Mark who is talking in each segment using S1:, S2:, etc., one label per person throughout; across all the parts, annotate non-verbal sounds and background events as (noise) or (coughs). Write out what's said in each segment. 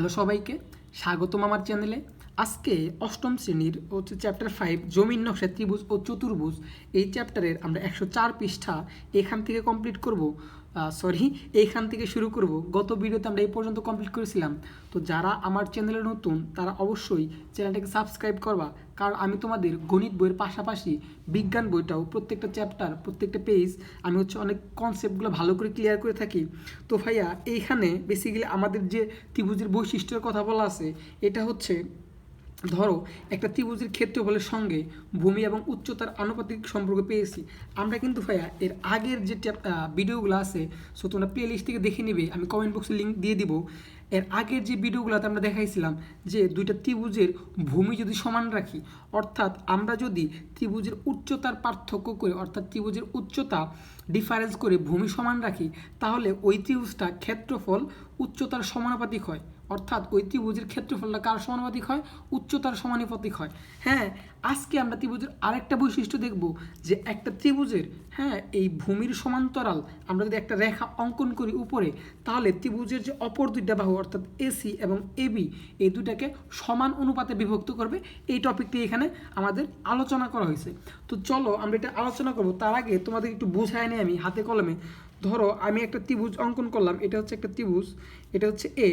S1: Hello সবাইকে, স্বাগতম আমার চ্যানেলে। আজকে অষ্টম শ্রেণির হচ্ছে চ্যাপ্টার ফাইভ জমির নকশা, ত্রিভুজ ও চতুর্ভুজ। এই চ্যাপ্টারের আমরা একশো চার পৃষ্ঠা এখান থেকে কমপ্লিট করব। সরি এইখান থেকে শুরু করব। গত ভিডিওতে আমরা এই পর্যন্ত কমপ্লিট করেছিলাম। তো যারা আমার চ্যানেলে নতুন, তারা অবশ্যই চ্যানেলটাকে সাবস্ক্রাইব করবা। কারণ আমি তোমাদের গণিত বইয়ের পাশাপাশি বিজ্ঞান বইটাও প্রত্যেকটা চ্যাপ্টার প্রত্যেকটা পেজ আমি হচ্ছে অনেক কনসেপ্টগুলো ভালো করে ক্লিয়ার করে থাকি। তো ভাইয়া, এইখানে বেসিক্যালি আমাদের যে ত্রিভুজের বৈশিষ্ট্যের কথা বলা আছে, এটা হচ্ছে ধরো, একটা ত্রিভুজের ক্ষেত্রফলের সঙ্গে ভূমি এবং উচ্চতার আনুপাতিক সম্পর্ক পেয়েছি। আমরা কিন্তু ভাইয়া এর আগের যে ভিডিওগুলো আছে, সো তোমরা প্লে লিস্ট থেকে দেখে নিবে, আমি কমেন্ট বক্সে লিঙ্ক দিয়ে দিব। এর আগের যে ভিডিওগুলোতে আমরা দেখাইছিলাম যে দুইটা ত্রিভুজের ভূমি যদি সমান রাখি, অর্থাৎ আমরা যদি ত্রিভুজের উচ্চতার পার্থক্য করে, অর্থাৎ ত্রিভুজের উচ্চতা ডিফারেন্স করে ভূমি সমান রাখি, তাহলে ওই ত্রিভুজটা ক্ষেত্রফল উচ্চতার সমানুপাতিক হয়। অর্থাৎ ওই ত্রিভুজের ক্ষেত্রফলটা কার সমানুপাতিক হয়? উচ্চতার সমানুপাতিক হয়। হ্যাঁ আজকে আমরা ত্রিভুজের আরেকটা বৈশিষ্ট্য দেখব যে একটা ত্রিভুজের হ্যাঁ এই ভূমির সমান্তরাল আমরা যদি একটা রেখা অঙ্কন করি উপরে, তাহলে ত্রিভুজের যে অপর দুইটা বাহু, অর্থাৎ এসি এবং এবি এই দুটাকে সমান অনুপাতে বিভক্ত করবে। এই টপিকটি এখানে আমাদের আলোচনা করা হয়েছে। তো চলো আমরা এটা আলোচনা করব। তার আগে তোমাদের একটু বোঝায় নিই আমি হাতে কলমে। ধরো, আমি একটা ত্রিভুজ অঙ্কন করলাম। এটা হচ্ছে একটা ত্রিভুজ। এটা হচ্ছে এ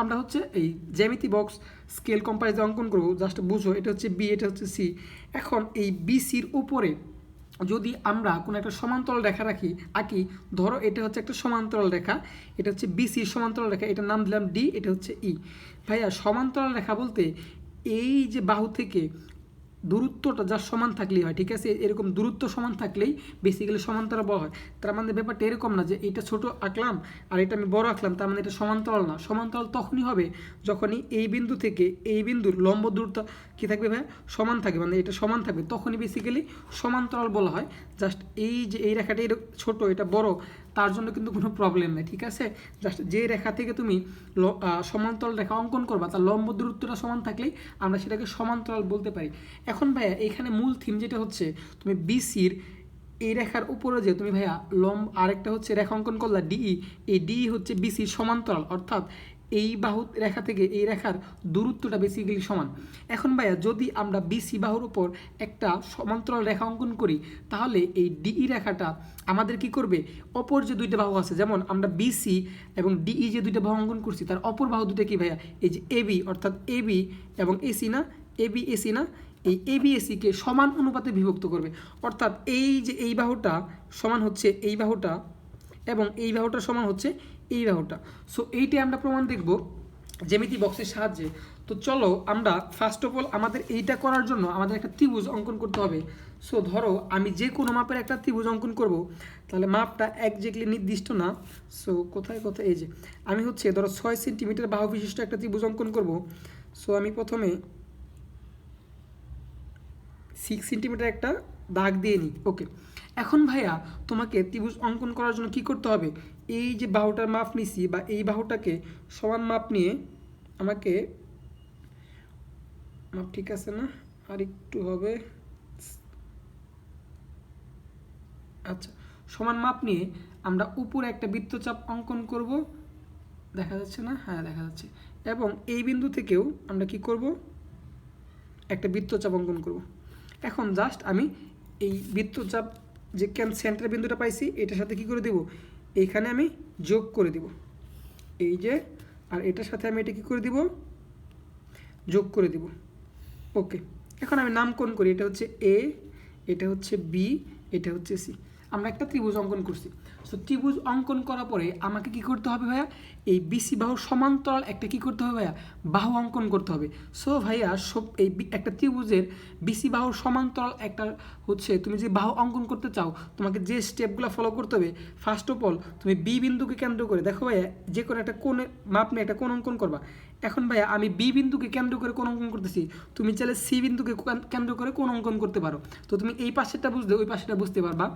S1: আমরা হচ্ছে এই জ্যামিতি বক্স স্কেল কম্পারিজ অঙ্কন করব জাস্ট বুঝো, এটা হচ্ছে বি এটা হচ্ছে সি এখন এই বিসির উপরে যদি আমরা কোনো একটা সমান্তরাল রেখা রাখি, আঁকি, ধরো এটা হচ্ছে একটা সমান্তরাল রেখা, এটা হচ্ছে বিসির সমান্তরাল রেখা, এটার নাম দিলাম ডি এটা হচ্ছে ই ভাইয়া, সমান্তরাল রেখা বলতে এই যে বাহু থেকে দূরত্বটা যার সমান থাকলেই হয়, ঠিক আছে? এরকম দূরত্ব সমান থাকলেই বেসিক্যালি সমান্তরাল বলা হয়। তার মানে ব্যাপারটা এরকম না যে এটা ছোট আঁকলাম আর এটা আমি বড় আঁকলাম, তার মানে এটা সমান্তরাল না। সমান্তরাল তখনই হবে যখনই এই বিন্দু থেকে এই বিন্দুর লম্ব দূরত্ব কী থাকবে ভাই? সমান থাকবে মানে এটা সমান থাকবে। তখনই বেসিক্যালি সমান্তরাল বলা হয়। জাস্ট এই যে এই রেখাটা এর ছোট, এটা বড়, তার জন্য কিন্তু কোনো প্রবলেম নেই, ঠিক আছে? জাস্ট যে রেখা থেকে তুমি সমান্তরাল রেখা অঙ্কন করবা, তার লম্ব দূরত্বটা সমান থাকলেই আমরা সেটাকে সমান্তরাল বলতে পারি। এখন ভাইয়া, এখানে মূল থিম যেটা হচ্ছে, তুমি বিসির এই রেখার উপরে যে, তুমি ভাইয়া, লম্ব আরেকটা হচ্ছে রেখা অঙ্কন করলা ডিই এই ডিই হচ্ছে বিসির সমান্তরাল, অর্থাৎ এই বাহু রেখা থেকে এই রেখার দূরত্বটা বেসিক্যালি সমান। এখন ভাইয়া, যদি আমরা বিসি বাহুর উপর একটা সমান্তরাল রেখা অঙ্কন করি, তাহলে এই ডিই রেখাটা আমাদের কি করবে? অপর যে দুইটা বাহু আছে, যেমন আমরা বিসি এবং ডিই যে দুইটা বাহু অঙ্কন করছি, তার অপর বাহু দুটো কি ভাইয়া? এই যে এবি অর্থাৎ এবি এবং এসি না? এবি এসি না? এই এবিএসিকে সমান অনুপাতে বিভক্ত করবে। অর্থাৎ এই যে এই বাহুটা সমান হচ্ছে এই বাহুটা এবং এই বাহুটা সমান হচ্ছে এই বাহুটা। সো এইটাই আমরা প্রমাণ দেখব জ্যামিতি বক্সের সাহায্যে। তো চলো আমরা ফার্স্ট অফ অল আমাদের এইটা করার জন্য আমাদের একটা ত্রিভুজ অঙ্কন করতে হবে। সো ধরো আমি যে কোনো মাপের একটা ত্রিভুজ অঙ্কন করব, তাহলে মাপটা একজ্যাক্টলি নির্দিষ্ট না। সো কোথায় কোথায়? এই যে, আমি হচ্ছে ধরো ছয় সেন্টিমিটার বাহু বিশিষ্ট একটা ত্রিভুজ অঙ্কন করব। সো আমি প্রথমে সিক্স সেন্টিমিটার একটা দাগ দিয়ে নিই। ওকে এখন ভাইয়া তোমাকে ত্রিভুজ অঙ্কন করার জন্য কি করতে হবে? এই যে বাহুটার মাপ নিছি বা এই বাহুটাকে সমান মাপ নিয়ে আমাকে মাপ ঠিক আছে না? আর একটু হবে। আচ্ছা সমান মাপ নিয়ে আমরা উপরে একটা বৃত্তচাপ অঙ্কন করব। দেখা যাচ্ছে না? হ্যাঁ দেখা যাচ্ছে। এবং এই বিন্দু থেকেও আমরা কি করব? একটা বৃত্তচাপ অঙ্কন করব। এখন জাস্ট আমি এই বৃত্তচাপ যে কেন সেন্টার বিন্দুটা পাইছি, এটার সাথে কি করে দেব? এইখানে আমি যোগ করে দিব। এই যে, আর এটার সাথে আমি এটা কি করে দিব? যোগ করে দিব। ওকে এখন আমি নামকরণ করি, এটা হচ্ছে এ এটা হচ্ছে বি এটা হচ্ছে সি আমরা একটা ত্রিভুজ অঙ্কন করছি। সো ত্রিভুজ অঙ্কন করার পরে আমাকে কি করতে হবে ভাইয়া? এই বিসি বাহুর সমান্তরাল একটা কি করতে হবে ভাইয়া? বাহু অঙ্কন করতে হবে। সো ভাইয়া, সব এই একটা ত্রিভুজের বিসি বাহুর সমান্তরাল একটা হচ্ছে তুমি যে বাহু অঙ্কন করতে চাও, তোমাকে যে স্টেপগুলো ফলো করতে হবে ফার্স্ট অফ অল তুমি বি বিন্দুকে কেন্দ্র করে, দেখো ভাইয়া, যে কোনো একটা কোণে মাপ নিয়ে একটা কোণ অঙ্কন করবা। এখন ভাইয়া, আমি বি বিন্দুকে কেন্দ্র করে কোন অঙ্কন করতেছি? তুমি চাইলে সি বিন্দুকে কেন্দ্র করে কোন অঙ্কন করতে পারো। তো তুমি এই পাশেরটা বুঝতে ওই পাশেটা বুঝতে পারবা।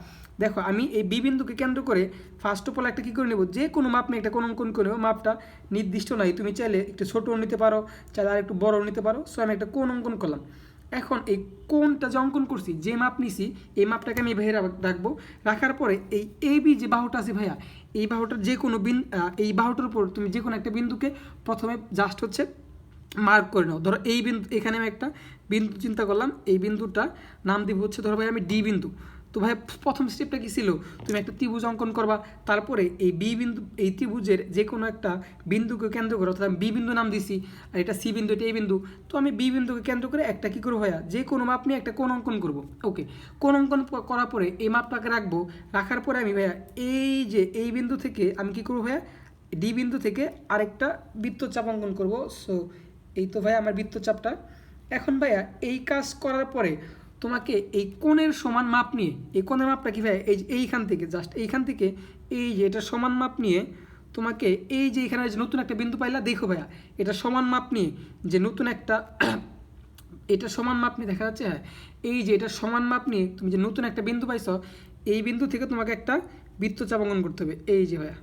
S1: দেখো, আমি এই বি বিন্দুকে কেন্দ্র করে ফার্স্ট অফ অল একটা কী করে নেব? যে কোনো মাপ নিয়ে একটা কোন অঙ্কন করে নেব। মাপটা নির্দিষ্ট নাই তুমি চাইলে একটু ছোটো নিতে পারো, চাইলে আর একটু বড় নিতে পারো। সো আমি একটা কোন অঙ্কন করলাম। এখন এই কোনটা যে অঙ্কন করছি, যে মাপ নিছি, এই মাপটাকে আমি এভাবে রাখব। রাখার পরে এই এ বি যে বাহুটা আছে ভাইয়া, এই বাহুটার যে কোনো বিন এই বাহুটার উপর তুমি যে কোনো একটা বিন্দুকে প্রথমে জাস্ট হচ্ছে মার্ক করে নাও। ধরো এই বিন্দু, এখানে আমি একটা বিন্দু চিন্তা করলাম, এই বিন্দুটা নাম দিব হচ্ছে, ধরো ভাই আমি ডি বিন্দু। তো ভাই, প্রথম স্টেপটা কি ছিল? তুমি একটা ত্রিভুজ অঙ্কন করবা, তারপরে এই বি বিন্দু, এই ত্রিভুজের যে কোনো একটা বিন্দুকে কেন্দ্র করে, অর্থাৎ বি বিন্দু নাম দিছি, আর এটা সি বিন্দু, এটা এই বিন্দু, তো আমি বি বিন্দুকে কেন্দ্র করে একটা কি করব ভাইয়া? যে কোনো মাপ নিয়ে একটা কোন অঙ্কন করব। ওকে কোন অঙ্কন করার পরে এই মাপটাকে রাখব, রাখার পরে আমি ভাইয়া, এই যে এই বিন্দু থেকে আমি কী করব ভাইয়া? ডি বিন্দু থেকে আরেকটা বৃত্তচাপ অঙ্কন করব। সো এই তো ভাইয়া, আমার বৃত্তচাপটা। এখন ভাইয়া, এই কাজ করার পরে তোমাকে এই কোণের সমান মাপ নিয়ে, এই কোণের মাপটা কি ভাই? এই এইখান থেকে জাস্ট এইখান থেকে এই যে এটা সমান মাপ নিয়ে তোমাকে এই যে এখানে যে নতুন একটা বিন্দু পাইলা, দেখো ভাইয়া, এটা সমান মাপ নিয়ে যে নতুন একটা (coughs) এটা সমান মাপ নিয়ে দেখা যাচ্ছে হ্যাঁ এই যে এটা সমান মাপ নিয়ে তুমি যে নতুন একটা বিন্দু পাইছ, এই বিন্দু থেকে তোমাকে একটা বৃত্তচাপ অঙ্কন করতে হবে। এই যে ভাইয়া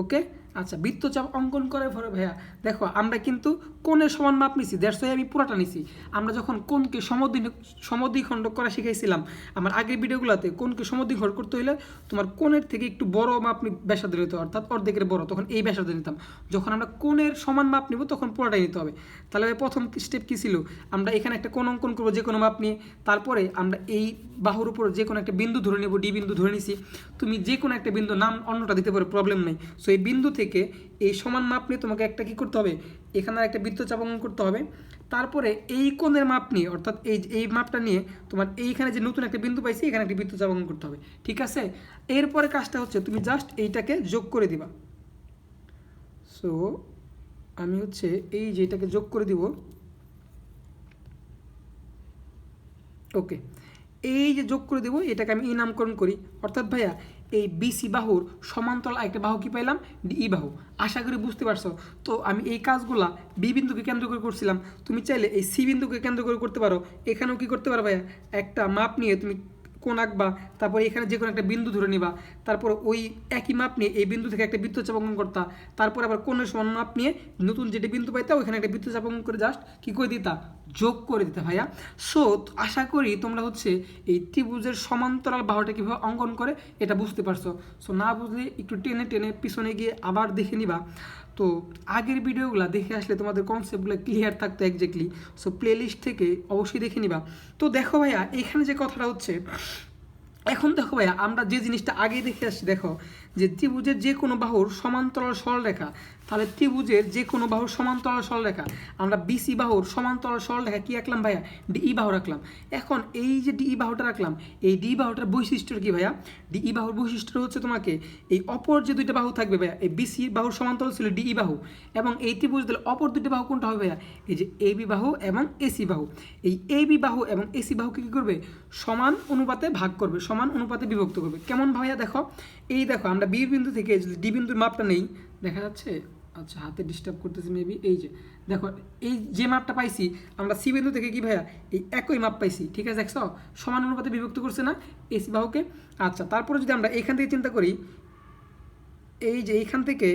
S1: ওকে আচ্ছা বৃত্তচাপ অঙ্কন করার পরে ভাইয়া। দেখো, আমরা কিন্তু কোণের সমান মাপ নিছি ওয়াই আমি পুরাটা নিছি। আমরা যখন কোণকে সমদ্বি সমদ্বিখণ্ড করা শিখাইছিলাম, আমার আগের ভিডিওগুলোতে কোণকে সমদ্বিখণ্ড করতে হলে তোমার কোণের থেকে একটু বড় মাপ ব্যাসার্ধ নিতে অর্থাৎ অর্ধেকের বড়, তখন এই ব্যাসার্ধ নিতাম। যখন আমরা কোণের সমান মাপ নিব, তখন পুরোটাই নিতে হবে। তাহলে প্রথম স্টেপ কী ছিল? আমরা এখানে একটা কোণ অঙ্কন করব, যে কোনো মাপ নিয়ে। তারপরে আমরা এই বাহুর উপর যে কোনো একটা বিন্দু ধরে নেব ডি বিন্দু ধরে নিছি। তুমি যে কোনো একটা বিন্দু নাম অন্যটা দিতে পারো প্রবলেম নেই। সো এই বিন্দু থেকে এই সমান মাপ নিয়ে তোমাকে একটা কি করতে হবে? এখানে একটা বৃত্তচাপ অঙ্কন করতে হবে। তারপরে এই কোণের মাপ নিয়ে, অর্থাৎ এই এই মাপটা নিয়ে তোমার এইখানে যে নতুন একটা বিন্দু পাইছি, এখানে একটা বৃত্তচাপ অঙ্কন করতে হবে। ঠিক আছে? এরপরে কাজটা হচ্ছে, তুমি জাস্ট এইটাকে যোগ করে দিবা। সো আমি হচ্ছে এই যে এটাকে যোগ করে দিব। ওকে এই যে যোগ করে দেব, এটাকে আমি ই নামকরণ করি। অর্থাৎ ভাইয়া, এই বিসি বাহুর সমান্তরাল আরেকটা বাহু কি পাইলাম? ই বাহু। আশা করি বুঝতে পারছ। তো আমি এই কাজগুলা বি বিন্দুকে কেন্দ্র করে করছিলাম। তুমি চাইলে এই সি বিন্দুকে কেন্দ্র করে করতে পারো। এখানেও কি করতে পারো ভাইয়া? একটা মাপ নিয়ে তুমি কোন আঁকবা তারপরে এখানে যে কোনো একটা বিন্দু ধরে নিবা। তারপর ওই একই মাপ নিয়ে এই বিন্দু থেকে একটা বৃত্তচাপ অঙ্কন করতা। তারপর আবার কোণের সমান মাপ নিয়ে নতুন যেটা বিন্দু পাইতা ওইখানে একটা বৃত্তচাপ অঙ্কন করে জাস্ট কী করে দিতা? যোগ করে দিতে ভাইয়া। সো আশা করি তোমরা হচ্ছে এই ত্রিভুজের সমান্তরাল বাহুটা কীভাবে অঙ্কন করে এটা বুঝতে পারছ। সো না বুঝলে একটু টেনে টেনে পিছনে গিয়ে আবার দেখে নিবা। তো আগের ভিডিওগুলো দেখে আসলে তোমাদের কনসেপ্টগুলো ক্লিয়ার থাকতো একজ্যাক্টলি সো প্লেলিস্ট থেকে অবশ্যই দেখে নিবা। তো দেখো ভাইয়া, এখানে যে কথাটা হচ্ছে, এখন দেখো ভাইয়া, আমরা যে জিনিসটা আগে দেখে আসছি, দেখো যে ত্রিভুজের যে কোনো বাহুর সমান্তরাল সরলরেখা, তাহলে ত্রিভুজের যে কোনো বাহুর সমান্তরাল সরলরেখা। আমরা বিসি বাহুর সমান্তরাল সরলরেখা কি রাখলাম ভাইয়া? ডিই বাহু রাখলাম। এখন এই যে ডিই বাহুটা রাখলাম, এই ডি বাহুটার বৈশিষ্ট্য কি ভাইয়া? ডিই বাহুর বৈশিষ্ট্য হচ্ছে তোমাকে এই অপর যে দুইটা বাহু থাকবে ভাইয়া, এই বিসি বাহুর সমান্তরাল ছিল ডিই বাহু। এবং এই ত্রিভুজ দিলে অপর দুইটা বাহু কোনটা হবে ভাইয়া? এই যে এবি বাহু এবং এসি বাহু। এই এবি বাহু এবং এসি বাহুকে কী করবে? সমান অনুপাতে ভাগ করবে, সমান অনুপাতে বিভক্ত করবে। কেমন ভাইয়া দেখো? এই দেখো, আমরা বি বিন্দু থেকে ডি বিন্দুর মাপটা নেই, দেখা যাচ্ছে? আচ্ছা হাতে ডিস্টার্ব করতেছি মেবি এই যে, দেখো, এই যে মাপটা পাইছি, আমরা সি বিন্দু থেকে কি ভাইয়া, এই একই মাপ পাইছি, ঠিক আছে, দেখছ? সমান অনুপাতে বিভক্ত করছে না, এসি বাহুকে। আচ্ছা তারপরে যদি আমরা এইখান থেকে চিন্তা করি, এই যে এইখান থেকে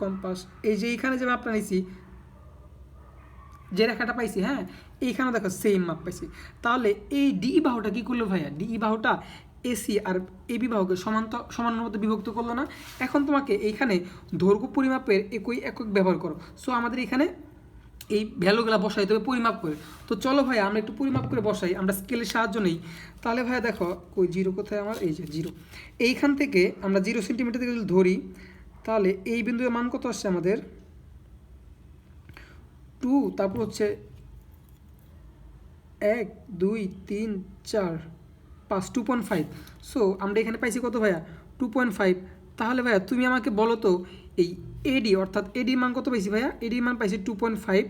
S1: কম্পাস, এই যে এইখানে যে মাপটা নিয়েছি যে রেখাটা পাইছি হ্যাঁ এইখানে দেখো সেম মাপ পাইছি। তাহলে এই ডিই বাহুটা কি করল ভাইয়া? ডিই বাহুটা এসি আর এবি বাহুকে সমান্ত সমানুপাত বিভক্ত করল না। এখন তোমাকে এইখানে দৈর্ঘ্য পরিমাপের একই একক ব্যবহার করো। সো আমাদের এখানে এই ভ্যালুগুলো বসাই তবে পরিমাপ করে। তো চলো ভাই, আমরা একটু পরিমাপ করে বসাই। আমরা স্কেলের সাহায্য নেই। তাহলে ভাই, দেখো ওই জিরো কোথায় আমার? এই যে জিরো। এইখান থেকে আমরা জিরো সেন্টিমিটার থেকে যদি ধরি, তাহলে এই বিন্দুর মান কত আসছে আমাদের? টু তারপর হচ্ছে এক, দুই, তিন, চার। পাঁচ টু পয়েন্ট ফাইভ সো আমরা এখানে পাইছি কত ভাইয়া? টু পয়েন্ট ফাইভ তাহলে ভাইয়া, তুমি আমাকে বলো তো, এই এডি অর্থাৎ এডি মান কত পাইছি ভাইয়া? এডি মান পাইছি টু পয়েন্ট ফাইভ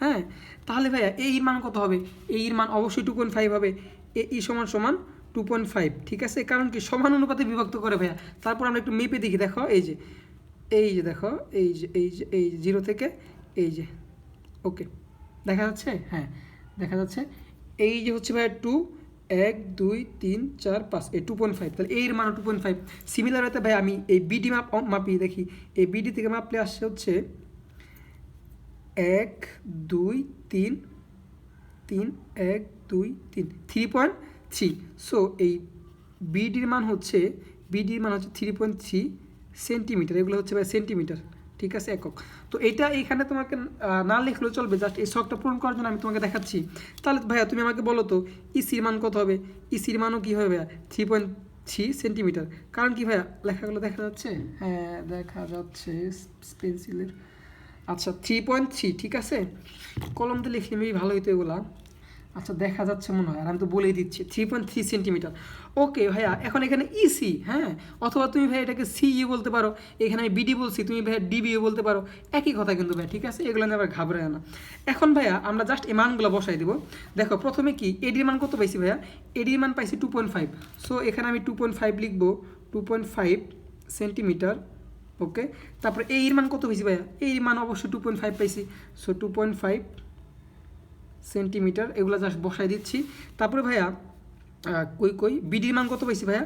S1: হ্যাঁ? তাহলে ভাইয়া এই মান কত হবে? এই মান অবশ্যই টু পয়েন্ট ফাইভ হবে। এ ই সমান সমান টু পয়েন্ট ফাইভ ঠিক আছে? কারণ কি, সমান অনুপাতে বিভক্ত করে ভাইয়া। তারপর আমরা একটু মেপে দেখি, দেখো, এই যে এই যে দেখো, এই যে এই যে, এই জিরো থেকে এই যে ওকে দেখা যাচ্ছে? হ্যাঁ দেখা যাচ্ছে। এই যে হচ্ছে ভাইয়া টু এক, দুই, তিন, চার, পাঁচ, এই টু পয়েন্ট ফাইভ তাহলে এর মান টু পয়েন্ট ফাইভ সিমিলার হতে ভাই, আমি এই বিডি মাপ মাপি দেখি। এই বিডি থেকে মাপলে আসছে হচ্ছে এক, দুই, তিন তিন, এক, দুই, তিন থ্রি পয়েন্ট থ্রি সো এই বিডির মান হচ্ছে বিডির মান হচ্ছে থ্রি পয়েন্ট থ্রি সেন্টিমিটার এগুলো হচ্ছে ভাই সেন্টিমিটার ঠিক আছে, একক। তো এটা এইখানে তোমাকে না লিখলেও চলবে জাস্ট এই শখটা পূরণ করার জন্য আমি তোমাকে দেখাচ্ছি। তাহলে ভাইয়া, তুমি আমাকে বলো তো ইসির মান কত হবে? ইসির মানও কী হবে ভাইয়া? থ্রি পয়েন্ট থ্রি সেন্টিমিটার কারণ কি ভাইয়া, লেখাগুলো দেখা যাচ্ছে? হ্যাঁ দেখা যাচ্ছে পেন্সিলের আচ্ছা থ্রি পয়েন্ট থ্রি ঠিক আছে? কলম দিয়ে লিখলে ভালো হইতো এগুলা। আচ্ছা দেখা যাচ্ছে মনে হয়, আর আমি তো বলেই দিচ্ছি three point three centimeter okay ভাইয়া, এখন এখানে ইসি হ্যাঁ? অথবা তুমি ভাই এটাকে সিইউ বলতে পারো, এখানে আমি বিডি বলছি, তুমি ভাইয়া ডিবিও বলতে পারো, একই কথা কিন্তু ভাই ঠিক আছে? এগুলো নিয়ে আবার ঘাবড়ায় না। এখন ভাইয়া, আমরা জাস্ট এই মানগুলো বসাই দেবো। দেখো, প্রথমে কি এডির মান কত পাইছি ভাইয়া? এডির মান পাইছি টু পয়েন্ট ফাইভ সো এখানে আমি টু পয়েন্ট ফাইভ লিখব two point five centimeter okay তারপরে এই মান কত পেয়েছি ভাইয়া? এই মান অবশ্যই টু পয়েন্ট ফাইভ পাইছি। So two point five centimeter, এগুলো জাস্ট বসাই দিচ্ছি। তারপরে ভাইয়া কই কই? বিডির মান কত পাইছি ভাইয়া?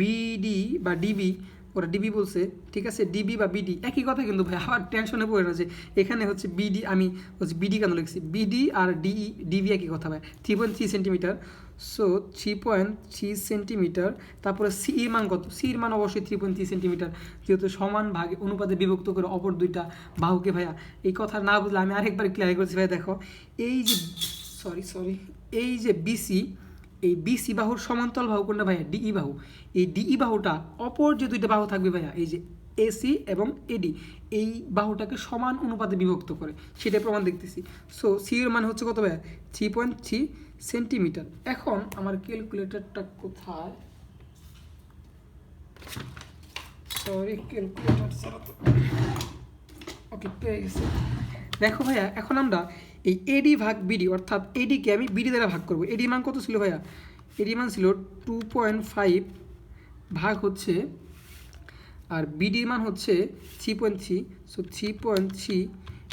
S1: বিডি বা ডিবি ওরা ডিবি বলছে, ঠিক আছে, ডিবি বা বিডি। একই কথা কিন্তু ভাই, আবার টেনশনে পড়ে যে এখানে হচ্ছে বিডি, আমি হচ্ছে বিডি কেন লিখছি? বিডি আর ডিই, ডিবি একই কথা ভাই three point three centimeter so three point three centimeter তারপরে সি এর মান কত? সি মান অবশ্যই থ্রি পয়েন্ট থ্রি সেন্টিমিটার যেহেতু সমান ভাগে অনুপাতে বিভক্ত করে অপর দুইটা বাহুকে ভাইয়া। এই কথা না বুঝলে আমি আরেকবার ক্লিয়ার করছি ভাই, দেখো। এই যে সরি সরি এই যে বিসি এই বিসি বাহুর সমান্তরাল বাহু কোনটা ভাইয়া? ডিই বাহু। এই ডিই বাহুটা অপর যে দুইটা বাহু থাকবে ভাইয়া, এই যে এসি এবং এডি এই বাহুটাকে সমান অনুপাতে বিভক্ত করে। সেটা প্রমাণ দেখতেছি। সো সি এর মান হচ্ছে কত ভাইয়া? থ্রি পয়েন্ট থ্রি সেন্টিমিটার এখন আমার ক্যালকুলেটরটা কোথায়? সরি ক্যালকুলেটর ওকে পেয়ে দেখো ভাইয়া, এখন আমরা এই এডি ভাগ বিডি অর্থাৎ এডিকে আমি বিডি দ্বারা ভাগ করব। এডি মান কত ছিল ভাইয়া? এডি মান ছিল টু পয়েন্ট ফাইভ ভাগ হচ্ছে, আর বিডি মান হচ্ছে three point three so three point three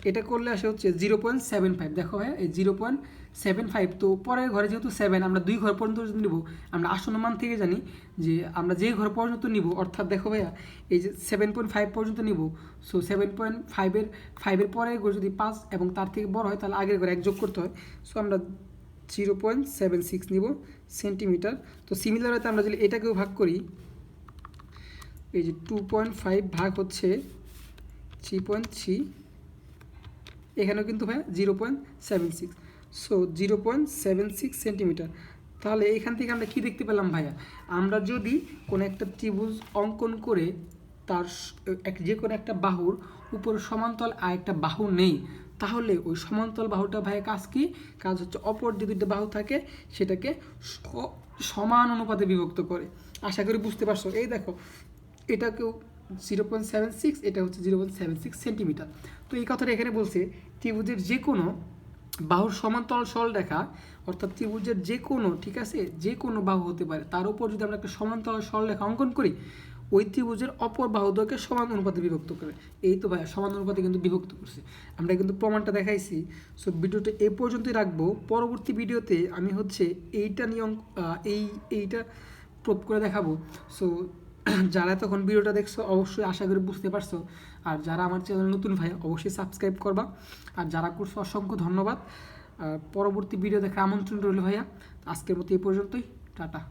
S1: এটা করলে আসে হচ্ছে জিরো পয়েন্ট সেভেন ফাইভ দেখো ভাইয়া, এই জিরো পয়েন্ট সেভেন ফাইভ। তো পরের ঘরে যেহেতু সেভেন, আমরা দুই ঘর পর্যন্ত নিব, আমরা আসন্ন মান থেকে জানি যে আমরা যে ঘর পর্যন্ত নিব, অর্থাৎ দেখো ভাইয়া, এই যে সেভেন পয়েন্ট ফাইভ পর্যন্ত নিব সো সেভেন পয়েন্ট ফাইভের ফাইভের পরের ঘর যদি পাঁচ এবং তার থেকে বড় হয়, তাহলে আগের ঘরে এক যোগ করতে হয়। সো আমরা জিরো পয়েন্ট সেভেন সিক্স নিব সেন্টিমিটার। তো সিমিলার হয়তো আমরা যদি এটাকেও ভাগ করি, এই যে টু পয়েন্ট ফাইভ ভাগ হচ্ছে থ্রি পয়েন্ট থ্রি, এখানেও কিন্তু ভাই zero point seven six. So zero point seven six centimeter তাহলে এখান থেকে আমরা কি দেখতে পেলাম ভাইয়া? আমরা যদি কোনো একটা ত্রিভুজ অঙ্কন করে তার এক, যে কোনো একটা বাহুর উপর সমান্তরাল আর একটা বাহু নেই, তাহলে ওই সমান্তরাল বাহুটা ভাইয়ের কাজ কি? কাজ হচ্ছে অপর যে দুইটা বাহু থাকে, সেটাকে সমান অনুপাতে বিভক্ত করে। আশা করি বুঝতে পারছ। এই দেখো, এটাকেও জিরো পয়েন্ট সেভেন সিক্স এটা হচ্ছে zero point seven six centimeter তো এই কথাটা এখানে বলছে, ত্রিভুজের যে কোনো বাহুর সমান্তরাল সরল রেখা, অর্থাৎ ত্রিভুজের যে কোনো, ঠিক আছে, যে কোনো বাহু হতে পারে, তার উপর যদি আমরা একটা সমান্তরাল সরল রেখা অঙ্কন করি, ওই ত্রিভুজের অপর বাহুদ্বয়কে সমান অনুপাতে বিভক্ত করে। এই তো ভাইয়া, সমান অনুপাতে কিন্তু বিভক্ত করছে। আমরা কিন্তু প্রমাণটা দেখাইছি। সো ভিডিওটা এ পর্যন্তই রাখব। পরবর্তী ভিডিওতে আমি হচ্ছে এইটা নিয়ম এই, এইটা প্রুভ করে দেখাবো। সো (clears throat) যারা তখন ভিডিওটা দেখছ, অবশ্যই আশা করি বুঝতে পারছ। আর যারা আমার চ্যানেল নতুন ভাই, অবশ্যই সাবস্ক্রাইব করবা। আর যারা করছ, অসংখ্য ধন্যবাদ। পরবর্তী ভিডিও দেখার আমন্ত্রণ রইল ভাইয়া। আজকের মতো এই পর্যন্তই। টাটা।